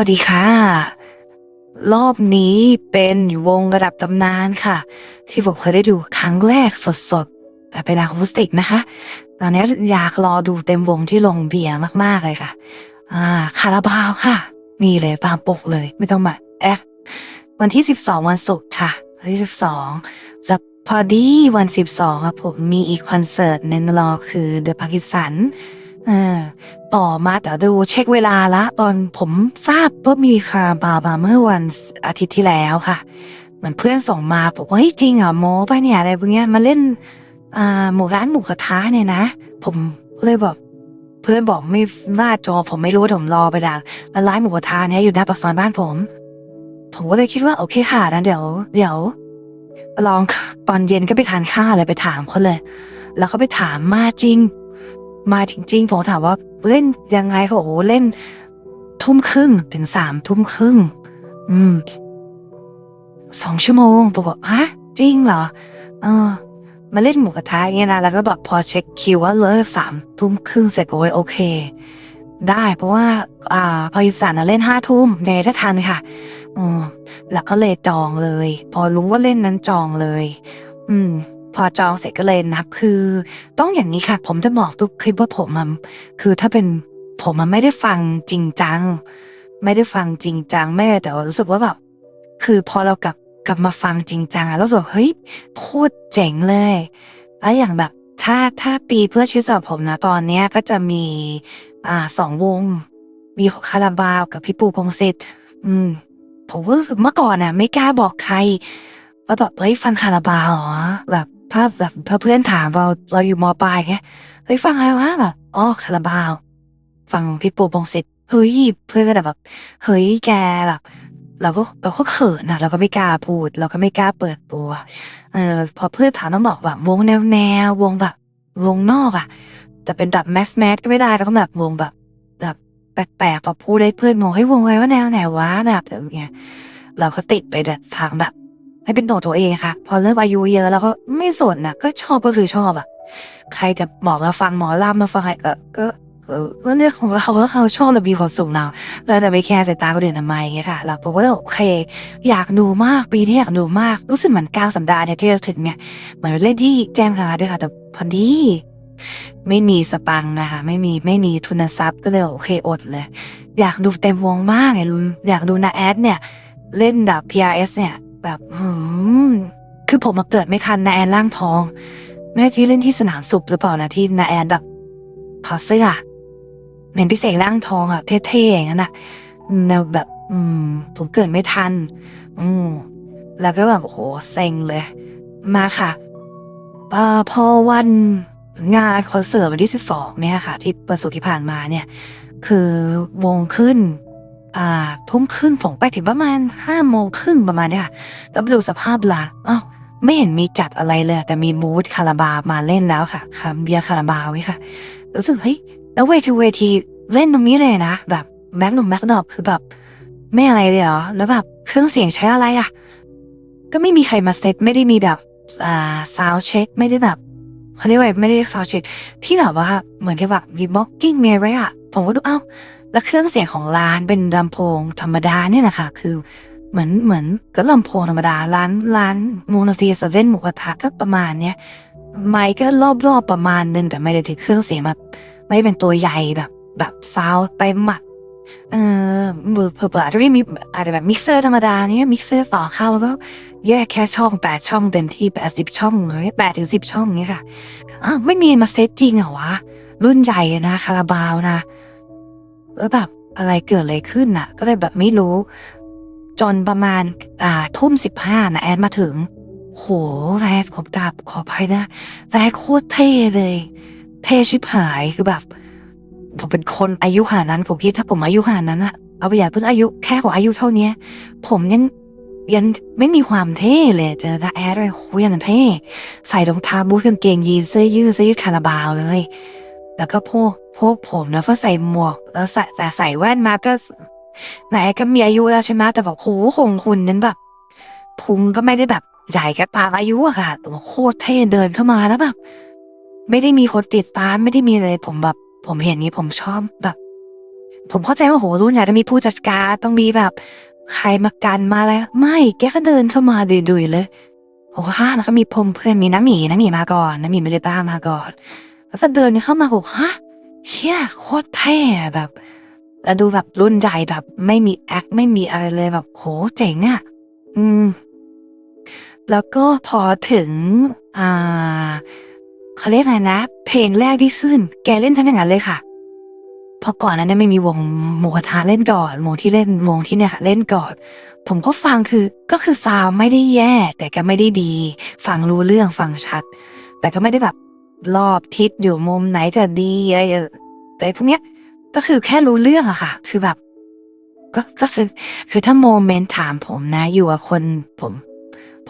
วัสดีค่ะ รอบนี้เป็นวงระดับตำนานค่ะ ที่ผมเคยได้ดูครั้งแรกสดๆ แต่เป็นอะคูสติกนะคะ ตอนนี้อยากรอดูเต็มวงที่ลงเบียร์มากๆเลยค่ะ อ่าคาราบาวค่ะ มีเลยตามปกเลย ไม่ต้องมาแอะวันที่ 12 วันศุกร์ค่ะ วันที่ 12แล้วพอดีวัน 12ครับผมมีอีกคอนเสิร์ตในรอคือเดอะพากิสัน อ่าต่อมาแต่ดูเช็คเวลาละตอนผมทราบว่ามีคาราบามเมื่อวันอาทิตย์ที่แล้วค่ะเหมือนเพื่อนส่งมาบอกว่าเฮ้ยจริงเหรอโมไปะเนี่ยอะไรพวกเนี้ยมาเล่นอ่าหมูร้านหมูกระทะเนี่ยนะ ผมเลยบอกเพื่อนบอกไม่หน้าจอผมไม่รู้ผมรอไปดังแล้วร้านหมูกระทะเนี่ยอยู่หน้าปากซอยบ้านผม ผมก็เลยคิดว่าโอเคค่ะนะเดี๋ยว เดี๋ยว ลองตอนเย็นก็ไปทานข้าวอะไรไปถามเขาเลย แล้วเขาไปถามมาจริง มาจริงๆผมถามว่าเล่นยังไงเขาโอ้โหเล่น ทุ่มครึ่งถึงสามทุ่มครึ่ง อืมสองชั่วโมงผมบอกฮะจริงเหรอ เออ มาเล่นหมูกระทะอย่างเงี้ยนะ แล้วก็แบบพอเช็คคิวว่าเลิกสามทุ่มครึ่งเสร็จโอ้ยโอเค ได้เพราะว่า อ่าพออีสานเล่นห้าทุ่มเดย์ถ้าทันค่ะอืมแล้วก็เลยจองเลย พอรู้ว่าเล่นนั้นจองเลย อืม อจองเสร็จก็เลยนับคือ ต้องอย่างนี้ค่ะ ผมจะบอกทุกคลิปว่าผมมันคือถ้าเป็นผมมันไม่ได้ฟังจริงจัง ไม่ได้ฟังจริงจังไม่แต่รู้สึกว่าแบบคือพอเรากลับกลับมาฟังจริงจังอะเรารู้สึกเฮ้ยโคตรเจ๋งเลยแล้วอย่างแบบถ้าถ้าปีเพื่อชีวิตสำหรับผมนะตอนเนี้ยก็จะมีอ่าสองวงมีคาราบาวกับพี่ปูพงศิษฐ์อืม ผมรู้สึกเมื่อก่อนน่ะ ไม่กล้าบอกใครว่าแบบเฮ้ยฟังคาราบาวเหรอแบบ ถ้าแบบเพื่อนถามเราเราอยู่มปลายแค่เฮ้ยฟังอะไรวะแบบอ๋อคาราบาวฟังพี่ปูพงศิษฐ์เฮ้ยเพื่อนก็แบบเฮ้ยแกแบบเราก็เราก็เขินนะเราก็ไม่กล้าพูด เราก็ไม่กล้าเปิดตัวเออพอเพื่อนถามต้องบอกแบบวงแนวแนววงแบบ วงนอกอะแต่เป็นแบบแมสแมสก็ไม่ได้แล้วก็แบบวงแบบแบบแปลกๆพอพูดได้เพื่อนมองให้วงไว้ว่าแนวไหนวะแบบแบบเงี้ยเราก็ติดไปแบบทางแบบ ให้เป็นตัวตัวเองค่ะ พอเริ่มอายุเยอะแล้วก็ไม่สนนะก็ชอบก็คือชอบอะ ใครจะบอกมาฟังหมอลำมาฟังอะไรก็ก็เออเรื่องของเราว่าเราชอบเรามีความสุขเราแล้วแต่ไม่แคร์สายตาคนอื่นทำไมเงี้ยค่ะ เราผมก็เลยโอเค อยากดูมากปีนี้อยากดูมาก รู้สึกเหมือนกลางสัปดาห์เนี่ยที่เราถึงเนี่ยเหมือนเล่นที่แจ้งคาด้วยค่ะ แต่พอดีไม่มีสปังนะคะไม่มีไม่มีทุนทรัพย์ก็เลยโอเคอดเลย อยากดูเต็มวงมากไงลุงอยากดูนาแอดเนี่ย เล่นดับ PRS เนี่ย แบบหืมคือผมมาเกิดไม่ทันนาแอนล่างทองแม่ที่เล่นที่สนามสุบหรือเปล่านะที่นาแอนแบบถอดเสื้อเหม็นพิเศษร่างทองอะเท่ๆอย่างนั้นอะแนวแบบ อืม ผมเกิดไม่ทัน อืมแล้วก็แบบโอ้โหเซ็งเลย มาค่ะพอวันงานคอนเสิร์ตวันที่สิบสองเนี่ยค่ะ ที่ประสุที่ผ่านมาเนี่ย คือวงขึ้น อ่าทุ่มครึ่งผมไปถึงประมาณห้าโมงครึ่งประมาณเนี้ยค่ะแล้วดูสภาพร้านอ้าวไม่เห็นมีจัดอะไรเลย แต่มีมูดคาราบาวมาเล่นแล้วค่ะค่ะเบียคาราบาวไว้ค่ะ รู้สึกเฮ้ยแล้วเวทีเวทีเล่นตรงนี้เลยนะ แบบแม็กนุมแม็กดอบคือแบบ ไม่อะไรเลยเหรอแล้วแบบเครื่องเสียงใช้อะไรอะ ก็ไม่มีใครมาเซตไม่ได้มีแบบอ่าซาวเช็คไม่ได้แบบเขาเรียกว่าไม่ได้ซาวเช็คที่แบบว่าเหมือนกับแบบมีบ็อกกิ้งเมีอะไรอะผมก็ดูเอ้า แล้วเครื่องเสียงของร้านเป็นลำโพงธรรมดาเนี่ยนะคะคือ เหมือนเหมือนก็ลำโพงธรรมดาร้านร้านมูนทีสเว่นหมูกระทะก็ประมาณเนี้ยไมค์ก็รอบๆประมาณนึงแต่ไม่ได้ถึงเครื่องเสียงแบบไม่เป็นตัวใหญ่แบบ แบบซาวไปหมัดเออมือเผื่ออาจจะไม่มีอาจจะแบบมิกเซอร์ธรรมดาเนี่ยมิกเซอร์ต่อเข้าแล้วก็แยกแค่ช่องแปดช่องเต็มที่แปดสิบช่องเลยแปดถึงสิบช่องเนี้ยค่ะอ้าวไม่มีมาเซตจริงเหรอวะ รุ่นใหญ่นะคาราบาวนะ แล้วแบบอะไรเกิดอะไรขึ้นน่ะ ก็เลยแบบไม่รู้ จนประมาณอ่าทุ่มสิบห้านะแอนมาถึง โหแรดผมกราบขออภัยนะแรดโคตรเท่เลย เท่ชิบหายคือแบบ ผมเป็นคนอายุขนาดนั้น ผมคิดถ้าผมอายุขนาดนั้นอะเอาไปอย่าเพิ่งอายุแค่ผมอายุเท่านี้ผมยังยังไม่มีความเท่เลยเจอตาแอดเลยโหยังเท่ใส่รองเท้าบูทกางเกงยีนเสื้อยืดเสื้อยืดคาราบาวเลย แล้วก็พวกพวกผมนะก็ใส่หมวก แล้วใส่แต่ใส่แว่นมาก็ไหนก็มีอายุแล้วใช่ไหมแต่แบบโหคงคุณนั้นแบบพุงก็ไม่ได้แบบใหญ่กับตามอายุอะค่ะแต่ว่าโคตรเท่เดินเข้ามาแล้วแบบ ไม่ได้มีคนติดตามไม่ได้มีเลยผมแบบ ผมเห็นนี้ผมชอบแบบ ผมเข้าใจว่าโหรุ่นใหญ่ต้องมีผู้จัดการต้องมีแบบ ใครมากันมาอะไรไม่แกก็เดินเข้ามาดุยๆเลยโอ้ฮ่าแล้วก็มีพมเพื่อนมีน้ำหมีน้ำหมีมาก่อนน้ำหมีไม่ได้ตามมาก่อน แล้วก็เดินเข้ามาบอกฮะเชี่ยโคตรเท่แบบแล้วดูแบบรุ่นใหญ่แบบไม่มีแอคไม่มีอะไรเลยแบบโหเจ๋งอะอืม แล้วก็พอถึง อ่าเขาเรียกอะไรนะ เพลงแรกที่ขึ้น แกเล่นทั้งอย่างนั้นเลยค่ะเพอก่อนนั้นเนี่ยไม่มีวงหมูกระทะเล่นก่อนวงที่เล่นวงที่เนี่ยค่ะเล่นก่อนผมก็ฟังคือก็คือซาวไม่ได้แย่ แต่ก็ไม่ได้ดี ฟังรู้เรื่องฟังชัด แต่ก็ไม่ได้แบบ รอบทิศอยู่มุมไหนจะดีอะไรแต่พวกเนี้ย ก็คือแค่รู้เรื่องอะค่ะ คือแบบ ก็ก็คือคือถ้าโมเมนต์ถามผมนะ อยู่กับคนผม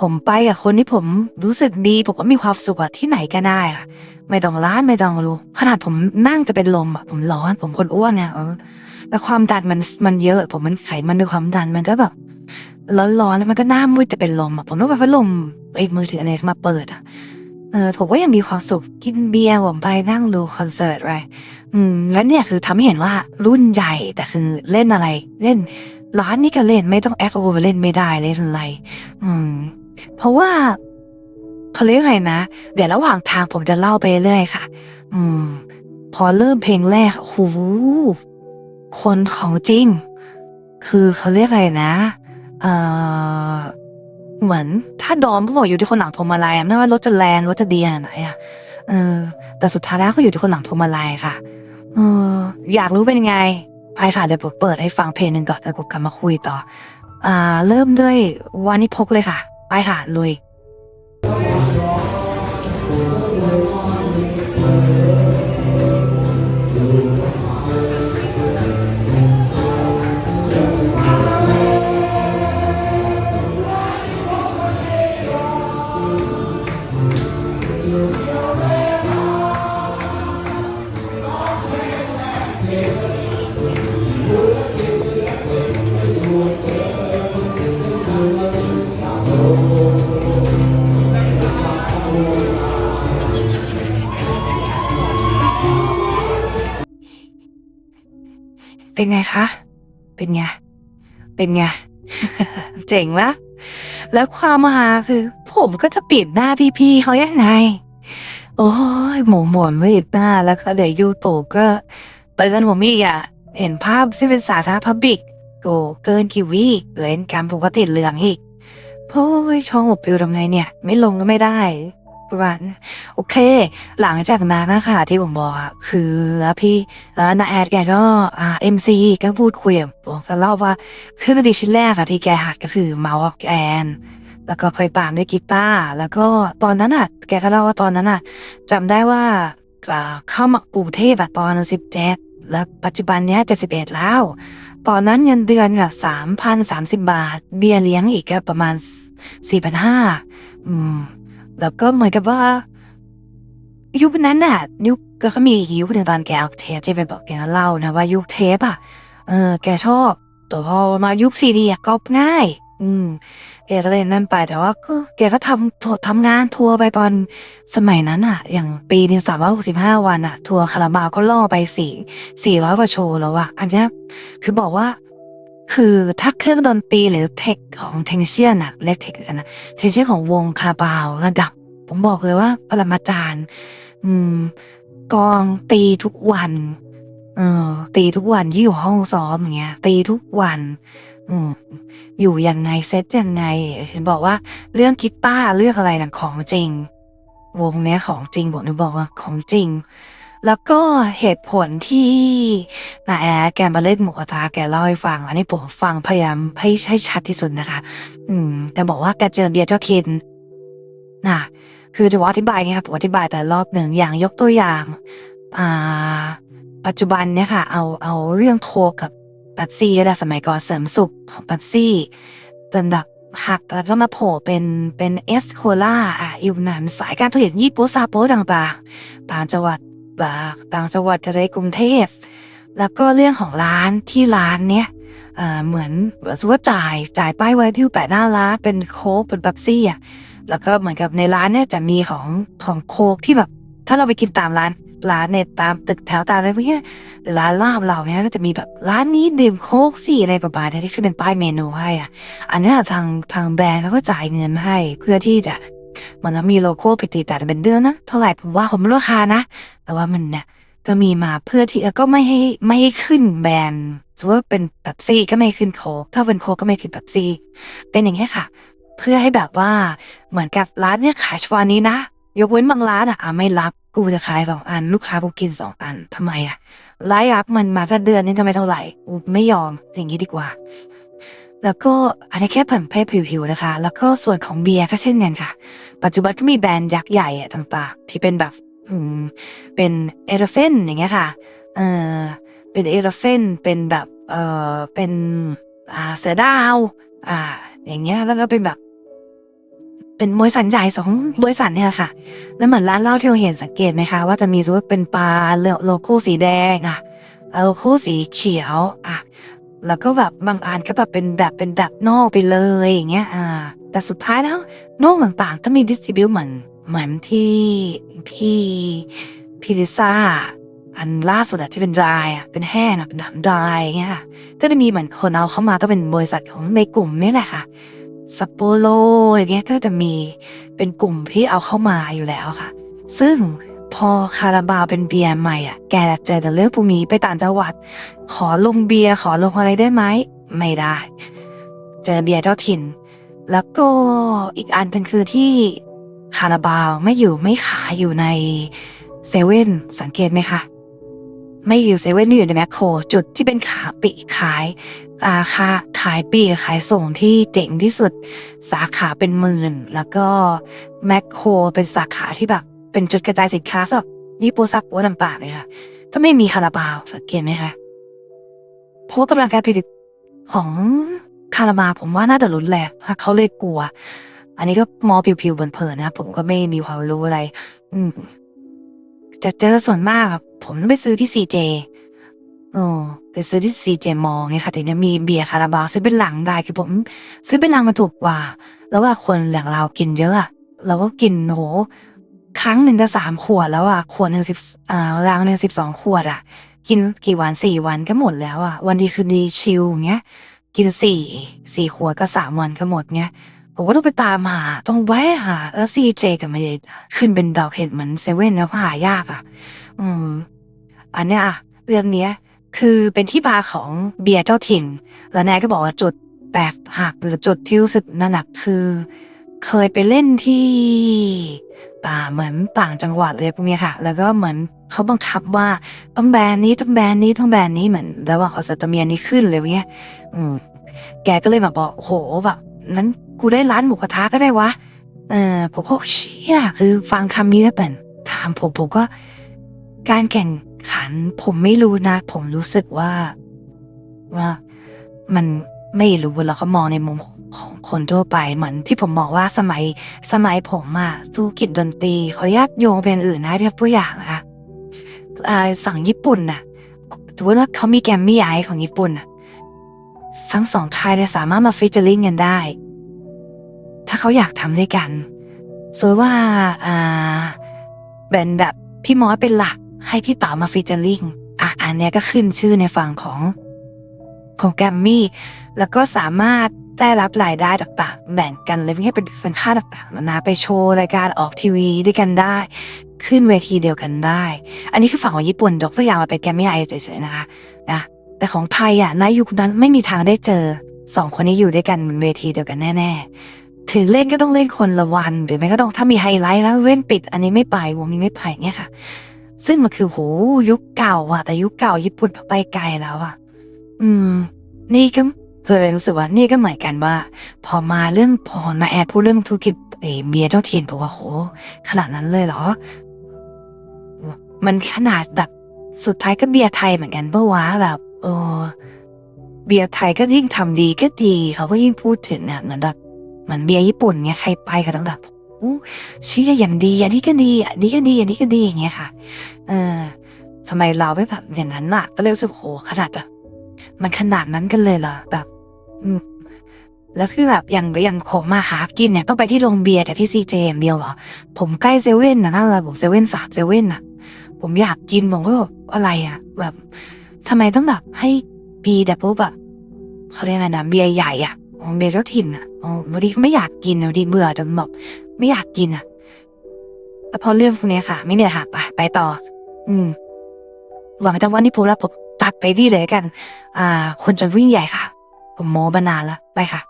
ผมไปกับคนที่ผมรู้สึกดี ผมก็มีความสุขอะที่ไหนก็ได้อะไม่ต้องร้านไม่ต้องรู้ ขนาดผมนั่งจะเป็นลมอะผมร้อน ผมคนอ้วนเนี่ยเออแต่ความดันมันมันเยอะ ผมมันไขมันด้วยความดันมันก็แบบร้อนๆแล้วมันก็หน้ามืดจะเป็นลมอะผมต้องไปพัดลมไอ้มือถืออะไรมาเปิดอะ เออผมก็ยังมีความสุขกินเบียร์ผมไปนั่งดูคอนเสิร์ตอะไรอืมแล้วเนี่ยคือทำให้เห็นว่ารุ่นใหญ่แต่คือเล่นอะไร เล่นร้านนี้ก็เล่นไม่ต้องแอคโอเวอร์เล่นไม่ได้เล่นอะไร อืม เพราะว่าเขาเรียกไงนะ เดี๋ยวระหว่างทางผมจะเล่าไปเรื่อยค่ะ อืม พอเริ่มเพลงแรกโอ้คนของจริง คือเขาเรียกไรนะ เอ่อ เหมือนถ้าดอมก็บอกอยู่ที่คนหลังพวงมาลัยไม่ว่ารถจะแลนรถจะดีขนาดไหนอะเออ แต่สุดท้ายแล้วก็อยู่ที่คนหลังพวงมาลัยค่ะเอออยากรู้เป็นยังไงไปค่ะเดี๋ยวผมเปิดให้ฟังเพลงหนึ่งก่อนแล้วผมกลับมาคุยต่อ อ่า เริ่มด้วยวานิพกเลยค่ะ ไปค่ะลุย เป็นไงคะ เป็นไง เป็นไง เจ๋งปะแล้วความฮาคือ ผมก็จะปิดหน้าพี่ๆเขายังไง โอ้ยหมูหมวนไม่ปิดหน้าแล้วก็เดี๋ยวยูทูบก็เตือนผมอีกอะ เห็นภาพที่เป็นสาธารณพับบิกโกเกินกี่วิเล่นการปกติเหลืองอีกโอ้ยช่องอบปิวทำไงเนี่ย ไม่ลงก็ไม่ได้ ระมาณโอเค หลังจากนั้นนะคะที่ผมบอกอะคือพี่แล้วนาแอดแกก็อ่าเอ็มซีก็พูดคุยบผมก็เล่าว่าขึ้นอดีชิ้นแรกอะที่แกหัดก็คือเมาส์อกแอนแล้วก็เคยตามด้วยกีตาร์แล้วก็ตอนนั้นอะแกก็เล่าว่าตอนนั้นอะจำได้ว่าเข้ามากรุงเทพอะตอนสิบเจ็ดแล้วปัจจุบันเนี้ยเจ็ดสิบเอ็ดแล้ว ตอนนั้นเงินเดือนแบบสามพันสามสิบบาท เบี้ยเลี้ยงอีกก็ประมาณสี่พันห้าอืม แล้วก็เหมือนกับว่ายุคนั้นน่ะยุคก็เขามียุคหนึ่งตอนแกเอาเทปที่เป็นบอกแกเล่านะว่ายุคเทปอะเออแกชอบแต่พอมายุคซีดีก็ง่าย อืมแกก็เลยนั่นไปแต่ว่าก็แกก็ทำทัวร์ทำงานทัวร์ไปตอนสมัยนั้นอะอย่างปีหนึงสามร้อยหกสิบห้าวันอะทัวร์คาราบาวก็ล่อไปสี่สี่ร้อยกว่าโชว์แล้วอะอันเนี้ยคือบอกว่า คือถ้าเครื่องดนตรีหรือเทคของเทนเชียนอะเรียกเทคกันนะเทนเชียนของวงคาราบาวระดับ ผมบอกเลยว่าปรมาจารย์ อืมกองตีทุกวันเออตีทุกวันที่อยู่ห้องซ้อมอย่างเงี้ย ตีทุกวันอืมอยู่ยังไงเซตยังไงเห็นบอกว่าเรื่องกีตาร์เรื่องอะไรนะของจริง วงเนี้ยของจริงผมนึกบอกว่าของจริง แล้วก็เหตุผลที่นาแอแกมาเล่นหมูกระทะแกเล่าให้ฟังอันนี้ผมฟังพยายามให้ให้ชัดที่สุดนะคะ อืม แต่บอกว่าแกเจอเบียร์เจ้าคินน่ะคือจะอธิบายเนี่ยครับผมอธิบายแต่รอบหนึ่งอย่างยกตัวอย่าง อ่า ปัจจุบันเนี่ยค่ะ เอาเอาเรื่องโทรกับปัตซี่ก็ได้สมัยก่อนเสริมสุขของปัตซี่จนแบบหักแล้วก็มาโผล่เป็นเป็นเอสโคล่าอะอยู่หนสายการผลิตยี่ปัวซาโปต่างๆต่างจังหวัด ต่างจังหวัดจะได้กรุงเทพ แล้วก็เรื่องของร้านที่ร้านเนี้ยเหมือนสมมติว่าจ่ายจ่ายป้ายไว้ที่แปะหน้าร้านเป็นโค้กเป็นแบบซี่อะแล้วก็เหมือนกับในร้านเนี่ยจะมีของของโคกที่แบบ ถ้าเราไปกินตามร้านร้านในตามตึกแถวตามอะไรพวกนี้ร้านลาบเราเนี่ยก็จะมีแบบร้านนี้ดื่มโค้กสิอะไรประมาณนี้ที่ขึ้นเป็นป้ายเมนูให้อะ อันนี้ทางทางแบรนด์เขาก็จ่ายเงินให้เพื่อที่จะ มันมีโลโก้ไปติแต่เป็นเดือนนะเท่าไหร่ผมว่าผมไม่รู้าคานะ แต่ว่ามันเนี่ยจะมีมาเพื่อที่ก็ไม่ให้ไม่ให้ขึ้นแบรนด์สมมติว่าเป็นแบบซี่ก็ไม่ขึ้นโคถ้าเป็นโคก็ไม่ขึ้นแบบซี่เป็นอย่างเงี้ค่ะ เพื่อให้แบบว่าเหมือนกับร้านเนี่ยขายเฉพาะนี้นะ ยกเว้นบางร้านอะไม่รับกูจะขายสองอัน ลูกค้ากูกินสองอันทำไมอะไลฟ์อัพมันมาถ้าเดือนนี้ทำไมเท่าไหร่กูไม่ยอมอย่างนี้ดีกว่า แล้วก็อันนี้แค่ผันเพศผิวๆนะคะ แล้วก็ส่วนของเบียร์ก็เช่นกันค่ะ ปัจจุบันก็มีแบรนด์ยักษ์ใหญ่อะต่างๆที่เป็นแบบเป็นเอรเฟนอย่างเงี้ยค่ะเออเป็นเอรเฟนเป็นแบบเออเป็นอ่าเสือดาวอ่า อย่างเงี้ยแล้วก็เป็นแบบ เป็นบริษัทใหญ่สองบริษัทเนี่ยค่ะ แล้วเหมือนร้านเหล้าที่เราเห็นสังเกตไหมคะว่าจะมีสมมติเป็นปลาโลโก้สีแดงอะโลโก้สีเขียวอะ แล้วก็แบบบางอันก็แบบเป็นแบบเป็นแบบนอกไปเลยอย่างเงี้ยอ่า แต่สุดท้ายแล้วนอกต่างๆก็มีดิสติบิวเหมือนเหมือนที่พี่พี่ลิซ่าอันล่าสุดอะที่เป็นดายอะเป็นแห้งอะเป็นถังดายอย่างเงี้ยค่ะก็จะมีเหมือนคนเอาเข้ามาต้องเป็นบริษัทของในกลุ่มนี่แหละค่ะซัปโปโรอย่างเงี้ยก็จะมีเป็นกลุ่มที่เอาเข้ามาอยู่แล้วค่ะ ซึ่ง พอคาราบาวเป็นเบียร์ใหม่อะ แกจะเจอแต่เรื่องพวกนี้ไปต่างจังหวัด ขอลงเบียร์ขอลงอะไรได้ไหม ไม่ได้ เจอเบียร์เจ้าถิ่น แล้วก็อีกอันหนึงคือที่คาราบาวไม่อยู่ไม่ขายอยู่ในเซเว่นสังเกตไหมคะ ไม่อยู่เซเว่นไม่อยู่ในแมคโคร จุดที่เป็นขาปลีขายอาคาขายปีขายส่งที่เจ๋งที่สุด สาขาเป็นหมื่น แล้วก็แมคโครเป็นสาขาที่แบบ เป็นจุดกระจายสินค้าสำหรับยี่ปัวซักปัวน้ำปลาเลยค่ะถ้าไม่มีคาราบาวสังเกตไหมคะเพราะกำลังการผลิตของคาราบาวผมว่าน่าจะรุนแรงค่ะเขาเลยกลัว อันนี้ก็มอผิวๆเผินๆนะผมก็ไม่มีความรู้อะไร อืมจะเจอส่วนมากครับผมไปซื้อที่ซีเจโอ้ไปซื้อที่ซีเจมองไงค่ะแต่เนี่ยมีเบียร์คาราบาวซื้อเป็นหลังได้คือผม ซื้อเป็นลังมันถูกกว่า แล้วว่าคนอย่างเรากินเยอะอะเราก็กินโห ครั้งหนึ่งจะสามขวดแล้วอะขวดหนึ่งสิบอ่าลังหนึ่งสิบสองขวดอะกินกี่วันสี่วันก็หมดแล้วอะวันดีคืนดีชิลอย่างเงี้ย กินสี่สี่ขวดก็สามวันก็หมดเงี้ยผมก็ต้องไปตามหาต้องแวะหาเออซีเจกับไม่ได้ขึ้นเป็นดอกเห็ดเหมือนเซเว่นแล้วหายากอะอืมอันเนี้ยอะเรื่องเนี้ย คือเป็นที่มาของเบียร์เจ้าถิ่น แล้วนายก็บอกว่าจุดแปลกหักหรือจุดที่รู้สึกนั่นน่ะคือ เคยไปเล่นที่ ป่าเหมือนต่างจังหวัดเลยพวกเนี้ยค่ะ แล้วก็เหมือนเขาบังคับว่าต้องแบรนด์นี้ต้องแบรนด์นี้ต้องแบรนด์นี้เหมือนระหว่างเขาสตเมียนี้ขึ้นเลยเงี้ยอืมแกก็เลยมาบอกโหแบบนั้นกูได้ร้านหมูกระทะก็ได้วะเออผมก็เชี่ยคือฟังคำนี้แล้วเป็นถามผมผมก็ การแข่งขัน ผมไม่รู้นะ ผมรู้สึกว่าว่ามันไม่รู้เรามองในมุมของ ของคนทั่วไปเหมือนที่ผมบอกว่าสมัยสมัยผมอะธุรกิจดนตรีขออนุญาตโยงเป็นอื่นนะเพี่ตัวอย่างนะคะสั่งญี่ปุ่นน่ะถือว่าเขามีแกมมี่ไอของญี่ปุ่นน่ะทั้งสองค่ายเนี่ยสามารถมาฟิชเจอริงกันได้ ถ้าเขาอยากทำด้วยกันสมมติว่าอ่าเป็นแบบพี่มอสเป็นหลัก ให้พี่เต๋ามาฟิชเจอริงอะอันเนี้ยก็ขึ้นชื่อในฝั่งของของแกมมี่ แล้วก็สามารถ ได้รับรายได้ต่างๆแบ่งกันเลยไม่ให้เป็นเป็นค่าต่างๆนานาไปโชว์รายการออกทีวีด้วยกันได้ ขึ้นเวทีเดียวกันได้ อันนี้คือฝั่งของญี่ปุ่นยกตัวอย่างมาเป็นแกมมี่ไอเฉยๆนะคะนะแต่ของไทยอะในยุคนั้นไม่มีทางได้เจอสองคนนี้อยู่ด้วยกันบนเวทีเดียวกันแน่ ๆ ถึงเล่นก็ต้องเล่นคนละวันหรือไม่ก็ต้องถ้ามีไฮไลท์แล้วเว้นปิด อันนี้ไม่ไปวงนี้ไม่ไปเนี่ยค่ะ ซึ่งมันคือโหยุคเก่าอะ แต่ยุคเก่าญี่ปุ่นไปไกลแล้วอะ อืม นี่ก็ เคยรู้สึกว่านี่ก็เหมือนกันว่า พอมาเรื่องพอมาแอดพูดเรื่องธุรกิจเอเบียเจ้าถิ่นผมว่าโหขนาดนั้นเลยเหรอ มันขนาดแบบสุดท้ายก็เบียร์ไทยเหมือนกันเปะวะแบบเออเบียร์ไทยก็ยิ่งทำดีก็ดี เขาก็ยิ่งพูดถึงเนี่ยเหมือนแบบเหมือนเบียร์ญี่ปุ่นเนี่ยใครไปก็ต้องแบบโอ้ชี่ยอย่างดีอันนี้ก็ดีอันนี้ก็ดีอันนี้ก็ดีอย่างเงี้ยค่ะ เออทำไมเราไม่แบบอย่างนั้นล่ะก็เลยรู้สึกโหขนาดแบบมันขนาดนั้นกันเลยเหรอแบบ แล้วคือแบบอย่างอย่างผมมาหากินเนี่ยต้องไปที่โรงเบียร์แต่ที่ซีเจมเดียวเหรอผมใกล้เซเว่นนะนั่นเลยบอกเซเว่นสามเซเว่นน่ะ ผมอยากกินผมก็แบบอะไรอะ แบบทำไมต้องแบบให้บีแต่ปุ๊บแบบเขาเรียกอะไรนะเบียร์ใหญ่อะอ๋อเบียร์เจ้าถิ่นอะอ๋อบางทีไม่อยากกินบางทีเบื่อจนแบบไม่อยากกินอะแต่พอเรื่องพวกนี้ค่ะ ไม่มีอะไรค่ะไปไปต่อ อืมหวังจะว่านี่พูดแล้วผมตัดไปที่เลยกัน อ่า คนจนวิ่งใหญ่ค่ะ ผมโม้บานานละไปค่ะ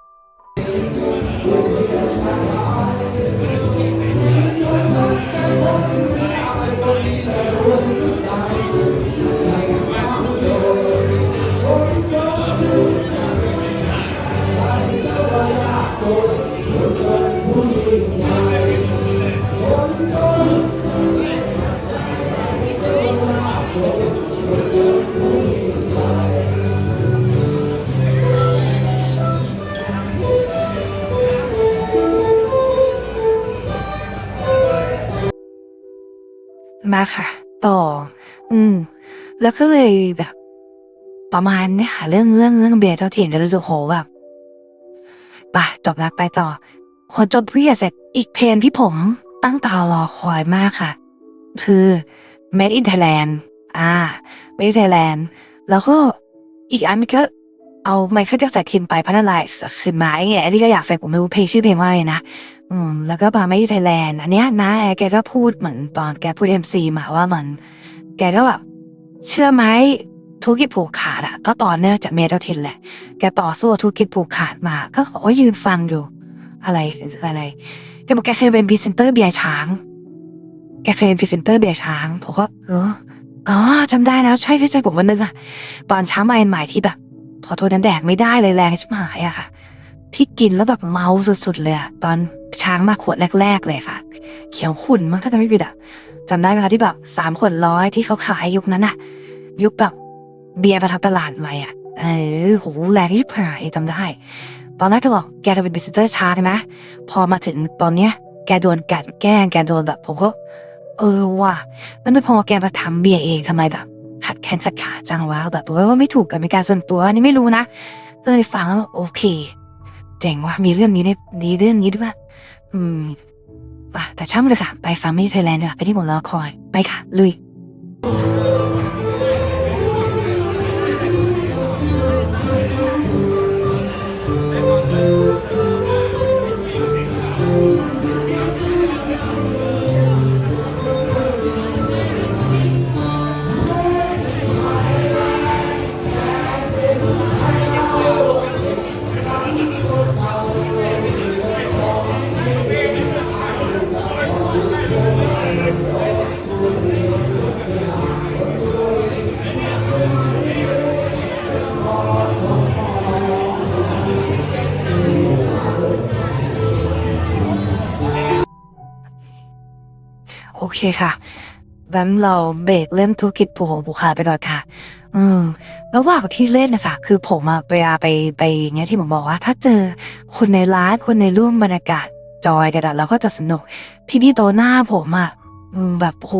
มาค่ะต่อ อืม แล้วก็เลยแบบ ประมาณเนี้ยค่ะเรื่องเรื่องเรื่องเบียร์เท่าถิ่นก็รู้สึกโหแบบไปจบแล้วไปต่อคนจบเพื่อเสร็จอีกเพลงที่ผมตั้งตารอคอยมากค่ะ คือ Made in Thailand อ่า Made in Thailand แล้วก็อีกอันมันก็เอาไมเคิลแจ็คสันคินไปพัฒนาขึ้นมาไอ้เนี่ยอันนี้ก็อยากแฟนผมไม่รู้เพลงชื่อเพลงว่าอะไรนะ อืมแล้วก็มาไม่ไทยแลนด์อันเนี้ยนะแอร์แกก็พูดเหมือนตอนแกพูดเอ็มซีมาว่าเหมือนแกก็แบบเชื่อไหมธุรกิจผูกขาดอะก็ต่อเนื่องจากเมทัลเทนแหละ แกต่อสู้ธุรกิจผูกขาดมา ก็โอ้ยยืนฟังอยู่ อะไรอะไรแกบอกแกเคยเป็นพรีเซนเตอร์เบียร์ช้าง แกเคยเป็นพรีเซนเตอร์เบียร์ช้างผมก็เอออ๋อจำได้แล้วใช่ใช่ใช่ผมวันนึงอะตอนเช้ามาเอ็นใหม่ที่แบบขอโทษนั้นแดกไม่ได้เลยแรงชิบหายอะค่ะ ที่กินแล้วแบบเมาสุดๆเลยอะตอนช้างมาขวดแรก ๆ เลยค่ะ เขียวขุ่นมากถ้าจะไม่ผิดอะจำได้ไหมคะที่แบบสามขวดร้อยที่เขาขายยุคนั้นอะยุคแบบเบียร์ประทับตลาดไว้อะเออโหแรงที่ผายจำได้ ตอนแรกก็บอกแกจะเป็นบิสเตอร์ช้าใช่ไหมพอมาถึงตอนเนี้ย แกโดนกัดแกล้งแกโดนแบบผมก็ เออว่ะมันไม่พอแกมาทำเบียร์เองทำไมแบบขัดแค้นขัดขาจังวะแบบว่าไม่ถูกกับมีการส่วนตัวอันนี้ไม่รู้นะเออได้ฟังแล้วโอเค เจ๋งว่ะมีเรื่องนี้ได้ดีเรื่องนี้ด้วยอืมป่ะแต่ช่างมันเลยค่ะ ไปฟังไม่ไทยแลนด์ดีกว่าไปที่ผมรอคอย ไปค่ะ ลุย เคค่ะแั้นเราเบรกเล่นธุรกิจผูกของผูกขาไปก่อนค่ะ อืมระหว่างที่เล่นนะคะคือผมอะเวลาไปไปอย่างเงี้ยที่ผมบอกว่า ถ้าเจอคนในร้านคนในร่วมบรรยากาศจอยกันอะเราก็จะสนุก พี่พี่โตหน้าผมอะอืมแบบโห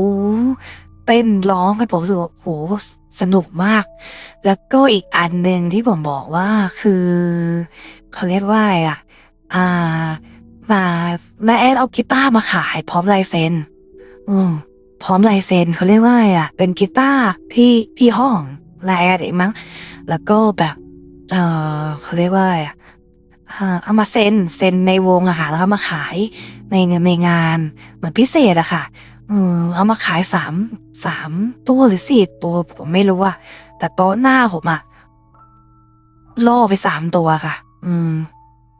เต้นร้องกันผมรู้สึกว่าโหสนุกมาก แล้วก็อีกอันหนึ่งที่ผมบอกว่าคือเขาเรียกว่าอะไรอะอ่ามาแม่แอนเอากีตาร์มาขายพร้อมลายเซ็น อืมพร้อมลายเซ็นเขาเรียกว่าอะไรอะ เป็นกีตาร์ที่ที่ห้องลายอะไรมั้ง แล้วก็แบบเออเขาเรียกว่าอะไรอะอ่าเอามาเซ็นเซ็นในวงอะค่ะแล้วก็มาขายในในงานเหมือนพิเศษอะค่ะเออเอามาขายสามสามตัวหรือสี่ตัวผมไม่รู้อะแต่โต๊ะหน้าผมอะล่อไปสามตัวค่ะ อืม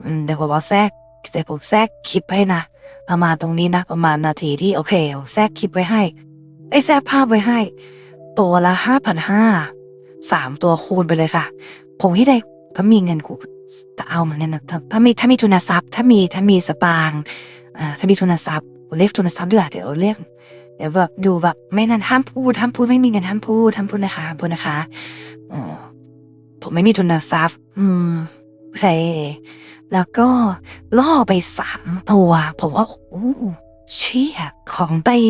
อืมเดี๋ยวผมเอาแทรกเดี๋ยวผมแทรกคลิปให้นะ ประมาณตรงนี้นะ ประมาณนาทีที่โอเคเอาแทรกคลิปไว้ให้ไอ้แทรกภาพไว้ให้ ตัวละห้าพันห้าสามตัวคูณไปเลยค่ะ ผมที่ได้ถ้ามีเงินกูจะเอาเหมือนกันนะถ้ามีถ้ามีทุนทรัพย์ ถ้ามีถ้ามีสปางอ่าถ้ามีทุนทรัพย์เรียกทุนทรัพย์ด้วยเดี๋ยวเรียกเดี๋ยวแบบดูแบบไม่นั่นห้ามพูดห้ามพูดไม่มีเงินห้ามพูดห้ามพูดนะคะห้ามพูดนะคะอ๋อผมไม่มีทุนทรัพย์ อืมโอเค แล้วก็ล่อไปสามตัวผมว่าโอ้เชี่ยของตี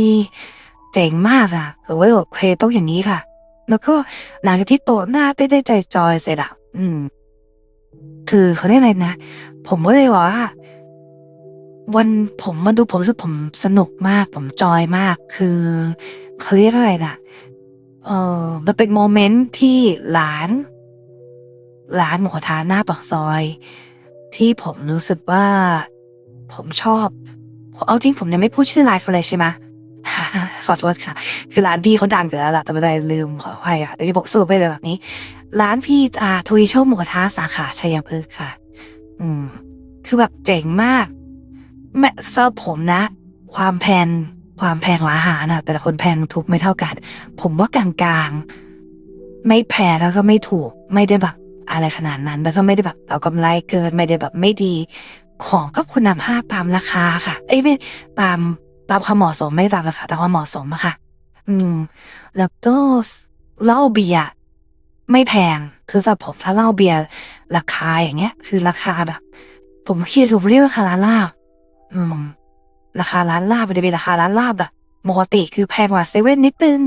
เจ๋งมากอะแต่ว่าโอเคต้องอย่างนี้ค่ะ แล้วก็หลังจากที่โตหน้าได้ได้ใจจอยเสร็จอะอืม คือเขาเรียกอะไรนะ ผมก็เลยว่า วันผมมาดูผมรู้สึกผมสนุกมาก ผมจอยมาก คือเขาเรียกอะไรนะเออมันเป็นโมเมนต์ที่ร้านร้านหมูกระทะหน้าปากซอย ที่ผมรู้สึกว่า ผมชอบเอาจริงผมยังไม่พูดชื่อร้านเขาเลยใช่ไหมขอโทษค่ะ คือร้านพี่เขาดังอยู่แล้วล่ะแต่ไม่ได้ลืมขออภัยอะเดี๋ยวบอกสรุปไปเลยแบบนี้ ร้านพี่อาทุยโชคหมูกระทะสาขาชัยพฤกษ์ค่ะ อืม คือแบบเจ๋งมาก แม่สำหรับผมนะ ความแพงความแพงของอาหารนะแต่ละคนแพงทุกไม่เท่ากัน ผมว่ากลางๆ ไม่แพงแล้วก็ไม่ถูก ไม่ได้แบบ อะไรขนาดนั้นแล้วก็ไม่ได้แบบเอากำไรเกินไม่ได้แบบไม่ดี ของก็คุณภาพตามราคาค่ะ เอ้ยไม่ตามตามความเหมาะสมไม่ตามราคาตามความเหมาะสมอะค่ะ อืม แล้วก็เหล้าเบียร์ไม่แพงคือสำหรับผมถ้าเหล้าเบียร์ราคาอย่างเงี้ย คือราคาแบบ ผมคิดผมเรียกว่าราคาร้านลาบอืมราคาร้านลาบมันจะเป็นราคาร้านลาบแบบปกติคือแพงกว่าเซเว่นนิดนึง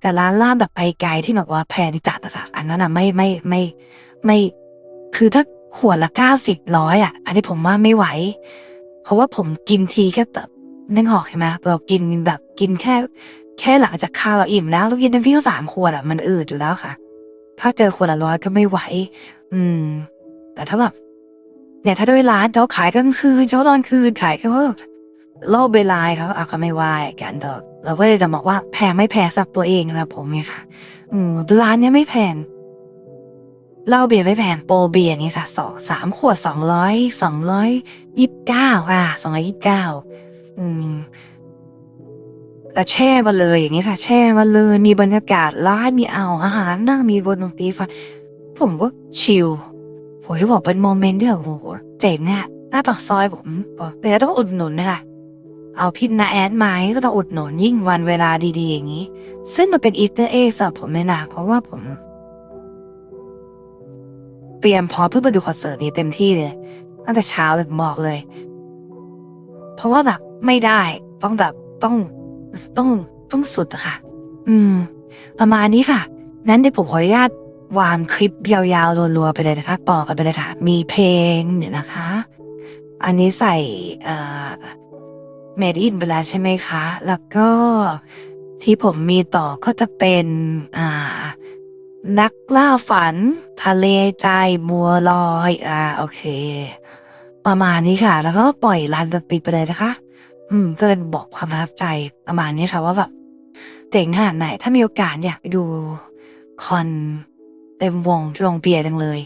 แต่ร้านลาบแบบไปไกลที่แบบว่าแพงจัดอะค่ะอันนั้นอะไม่ไม่ไม่ ไม่ คือถ้าขวดละเก้าสิบร้อยอะ อันนี้ผมว่าไม่ไหว เพราะว่าผมกินทีก็แบบนึกออกใช่ไหมแบบกินแบบกินแค่ แค่หลังจากข้าวเราอิ่มแล้วเรากินเต็มที่ก็สามขวดอะมันอืดอยู่แล้วค่ะ ถ้าเจอขวดละร้อยก็ไม่ไหว อืม แต่ถ้าแบบเนี่ยถ้าด้วยร้านเขาขายกลางคืนเช้าตอนคืนขายแค่ว่าโลบเวลาเขาเอาก็ไม่ว่ากันแต่เราก็เลยจะบอกว่าแพงไม่แพงสับตัวเองนะผมเนี่ยค่ะ อืมร้านเนี้ยไม่แพง เหล้าเบียร์ไม่แพงโปรเบียร์นี่ค่ะสองสามขวดสองร้อยสองร้อยยี่สิบเก้าอะสองร้อยยี่สิบเก้าอืมแต่แช่มาเลยอย่างนี้ค่ะ แช่มาเลย มีบรรยากาศร้านมีเอาอาหารนั่งมีบนดนตรีฟังผมก็ชิลผมที่บอกเป็นโมเมนต์ที่แบบโอ้โหเจ๋งเนี่ยหน้าปากซอยผมบอกแต่ต้องอุดหนุนนะคะเอาพินนาแอดไหมก็ต้องอุดหนุนยิ่งวันเวลาดีๆอย่างนี้ ซึ่งมันเป็นอีสเตอร์เอ็กสำหรับผมไม่นะเพราะว่าผม เตรียมพร้อมเพื่อมาดูคอนเสิร์ตนี้เต็มที่เลยตั้งแต่เช้าเลยบอกเลย เพราะว่าแบบไม่ได้ต้องแบบต้องต้องต้องสุดอะค่ะ อืม ประมาณนี้ค่ะ นั้นเดี๋ยวผมขออนุญาตวางคลิปยาวๆรัวๆไปเลยนะคะปอกันไปเลยค่ะ มีเพลงเนี่ยนะคะ อันนี้ใส่เอ่อเมดอินไปแล้วใช่ไหมคะ แล้วก็ที่ผมมีต่อก็จะเป็น อ่า นักล่าฝัน ทะเลใจมัวลอย อ่า โอเค ประมาณนี้ค่ะ แล้วก็ปล่อยรันดนตรีไปเลยนะคะ อืม ก็เลยบอกความประทับใจประมาณนี้ค่ะว่าแบบเจ๋งขนาดไหน ถ้ามีโอกาสอยากไปดูคอนเต็มวงที่โรงเบียร์จังเลย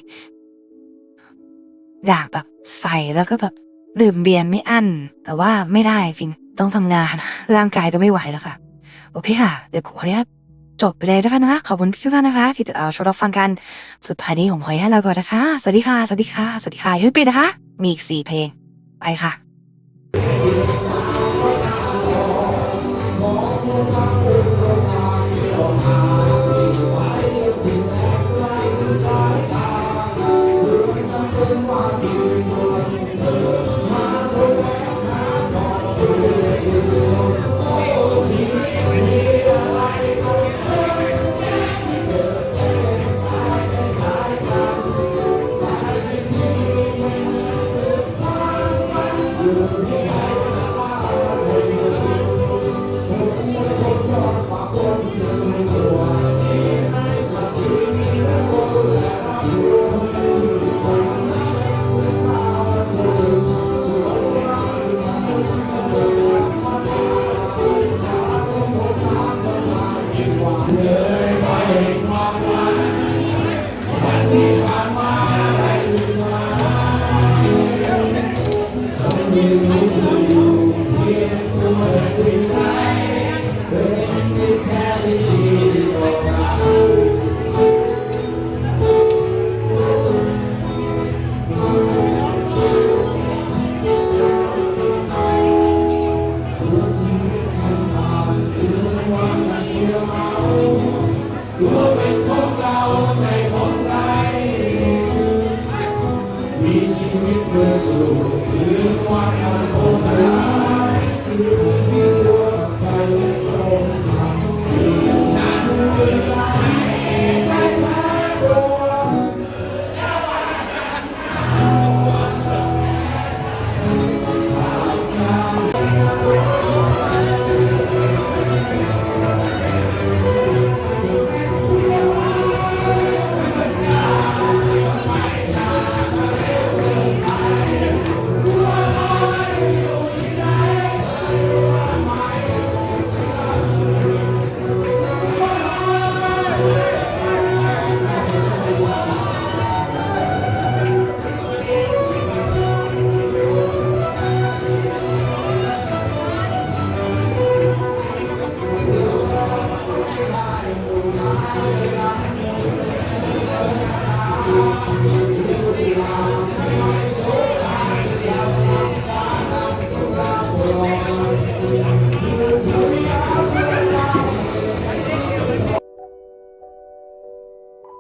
อยากแบบใส่แล้วก็แบบดื่มเบียร์ไม่อั้น แต่ว่าไม่ได้จริงต้องทำงานร่างกายต้องไม่ไหวแล้วค่ะ โอเคค่ะ เดี๋ยวขออนุญาต จบไปเลยด้วยกันนะคะขอบคุณทุกท่านนะคะ ที่จะเอาชมรับฟังกัน สุดท้ายนี้ผมขอให้เราก่อนนะคะ สวัสดีค่ะ สวัสดีค่ะ สวัสดีค่ะย่าเฮ้ยปิดนะคะ มีอีกสี่เพลง ไปค่ะ Thank you.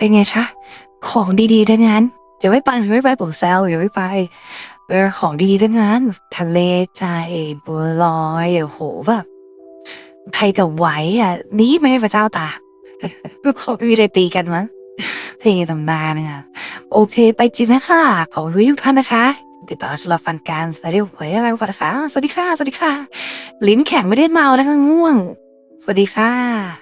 เป็นไงคะของดีๆทั้งนั้นจะไม่ไปจะไม่ไปผมแซวอย่าไม่ไปเออของดีๆทั้งนั้นทะเลใจบัวลอยโอ้โหแบบใครจะไหวอะ นี่ไม่พระเจ้าตากก็ขอมีอะไรตีกันมั้งเพลงตำนานนะคะโอเค ไปจริงนะคะขอบคุณทุกท่านนะคะติดต่อสำหรับฟันการสวัสดีหวยอะไรวะนะคะสวัสดีค่ะ สวัสดีค่ะ ลิ้นแข็งไม่ได้เมานะคะง่วง สวัสดีค่ะ